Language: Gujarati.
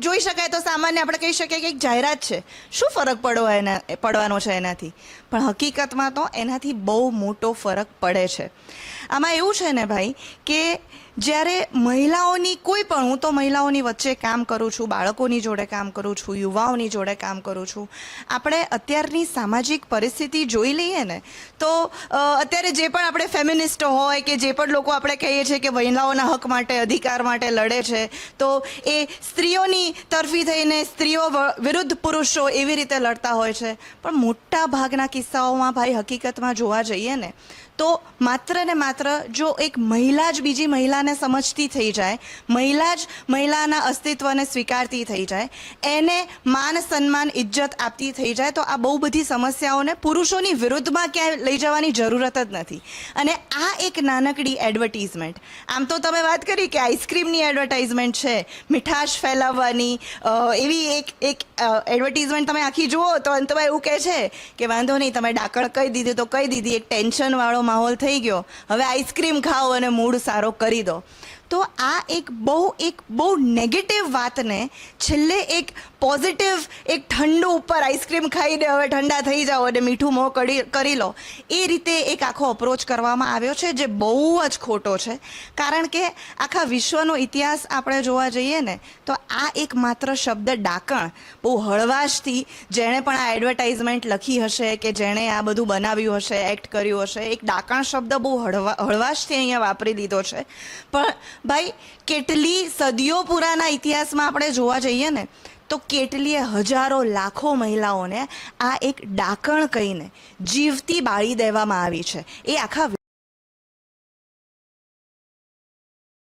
જોઈ શકાય તો સામાન્ય આપણે કહી શકીએ કે એક જાહેરાત છે. શું ફરક પડવો એના, પડવાનો છે એનાથી? પણ હકીકતમાં તો એનાથી બહુ મોટો ફરક પડે છે. આમાં એવું છે ને ભાઈ, કે જ્યારે મહિલાઓની કોઈ પણ, હું તો મહિલાઓની વચ્ચે કામ કરું છું, બાળકોની જોડે કામ કરું છું, યુવાઓની જોડે કામ કરું છું, આપણે અત્યારની સામાજિક પરિસ્થિતિ જોઈ લઈએ ને, તો અત્યારે જે પણ આપણે ફેમિનિસ્ટો હોય કે જે પણ લોકો આપણે કહીએ છીએ કે મહિલાઓના હક માટે, અધિકાર માટે લડે છે, તો એ સ્ત્રીઓની તરફી થઈને સ્ત્રીઓ વિરુદ્ધ પુરુષો એવી રીતે લડતા હોય છે. પણ મોટા ભાગના કિસ્સાઓમાં ભાઈ હકીકતમાં જોવા જઈએ ને, તો માત્ર ને માત્ર જો એક મહિલા જ બીજી મહિલાને સમજતી થઈ જાય, મહિલા જ મહિલાના અસ્તિત્વને સ્વીકારતી થઈ જાય, એને માન, સન્માન, ઇજ્જત આપતી થઈ જાય, તો આ બહુ બધી સમસ્યાઓને પુરુષોની વિરુદ્ધમાં ક્યાંય લઈ જવાની જરૂરત જ નથી. અને આ એક નાનકડી એડવર્ટીઝમેન્ટ આમ તો તમે વાત કરી કે આઈસ્ક્રીમની એડવર્ટાઇઝમેન્ટ છે, મીઠાશ ફેલાવવાની અ, એવી એક એક એડવર્ટીઝમેન્ટ તમે આખી જુઓ તો અંતમાં એવું કહે છે કે વાંધો નહીં તમે ડાકણ કહી દીધી તો કહી દીધી એક ટેન્શનવાળો માહોલ થઈ ગયો. હવે આઈસ્ક્રીમ ખાઓ અને મૂડ સારો કરી દો. તો આ એક બહુ એક બહુ નેગેટિવ વાતને છેલ્લે એક પોઝિટિવ એક ઠંડુ ઉપર આઈસ્ક્રીમ ખાઈને હવે ઠંડા થઈ જાઓ અને મીઠું મોં કરી કરી લો. એ રીતે એક આખો અપ્રોચ કરવામાં આવ્યો છે જે બહુ જ ખોટો છે. કારણ કે આખા વિશ્વનો ઇતિહાસ આપણે જોવા જઈએ ને તો આ એક માત્ર શબ્દ ડાકણ. બહુ હળવાશથી જેણે પણ આ એડવર્ટાઇઝમેન્ટ લખી હશે કે જેણે આ બધું બનાવ્યું હશે એક્ટ કર્યું હશે, એક ડાકણ શબ્દ બહુ હળવા, હળવાશથી અહીંયા વાપરી લીધો છે. પણ ભાઈ, કેટલી સદીઓ પુરાના ઇતિહાસમાં આપણે જોવા જઈએ ને, તો કેટલીય હજારો લાખો મહિલાઓને આ એક ડાકણ કહીને જીવતી બાળી દેવામાં આવી છે. એ આખા